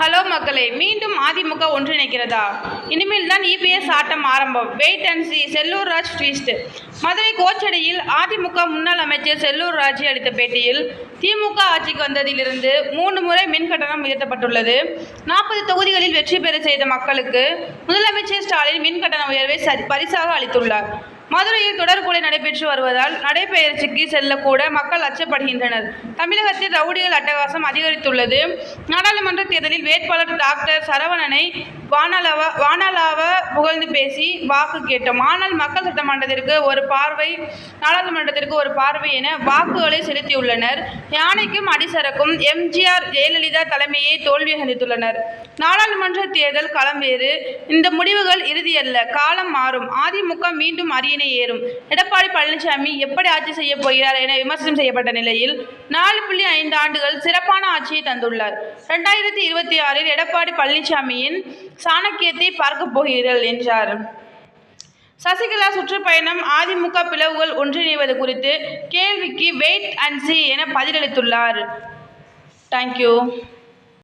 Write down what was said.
Hello மக்களே மீண்டும் அதிமுக ஒன்றிணைக்கிறதா இனிமேல் தான் இபிஎஸ் ஆட்டம் ஆரம்பம். Wait and see Sellur Raj twist Madurai கோச்சடையில் AIADMK முன்னாள் அமைச்சர் செல்லூர் ராஜ் அளித்த பேட்டியில் திமுக ஆட்சிக்கு வந்ததிலிருந்து மூன்று முறை மின் கட்டணம் உயர்த்தப்பட்டுள்ளது. நாற்பது தொகுதிகளில் வெற்றி பெற செய்த மக்களுக்கு முதலமைச்சர் ஸ்டாலின் மின் கட்டண உயர்வை சரி பரிசாக அளித்துள்ளார். மதுரையில் தொடர்கொலை நடைபெற்று வருவதால் நடைபயிற்சிக்கு செல்லக்கூட மக்கள் அச்சப்படுகின்றனர். தமிழகத்தில் ரவுடிகள் அட்டகாசம் அதிகரித்துள்ளது. நாடாளுமன்ற தேர்தலில் வேட்பாளர் டாக்டர் சரவணனை வானளவ வானளாவ புகழ்ந்து பேசி வாக்கு கேட்டோம். ஆனால் மக்கள் சட்டமன்றத்திற்கு ஒரு பார்வை நாடாளுமன்றத்திற்கு ஒரு பார்வை என வாக்குகளை செலுத்தியுள்ளனர். யானைக்கும் அடிசரக்கும் எம்ஜிஆர் ஜெயலலிதா தலைமையை தோல்வி சந்தித்துள்ளனர் நாடாளுமன்ற தேர்தல் களம் வேறு. இந்த முடிவுகள் இறுதியல்ல. காலம் மாறும். அதிமுக மீண்டும் அரியணை ஏறும். எடப்பாடி பழனிசாமி எப்படி ஆட்சி செய்ய போகிறார் என விமர்சனம் செய்யப்பட்ட நிலையில் நாலு புள்ளி ஐந்து ஆண்டுகள் சிறப்பான ஆட்சியை தந்துள்ளார். ரெண்டாயிரத்தி இருபத்தி ஆறில் எடப்பாடி பழனிசாமியின் சாணக்கியத்தை பார்க்க போகிறீர்கள் என்றார். சசிகலா சுற்றுப்பயணம் அதிமுக பிளவுகள் ஒன்றிணைவது குறித்து கேள்விக்கு வெயிட் அண்ட் சி என பதிலளித்துள்ளார். தேங்க்யூ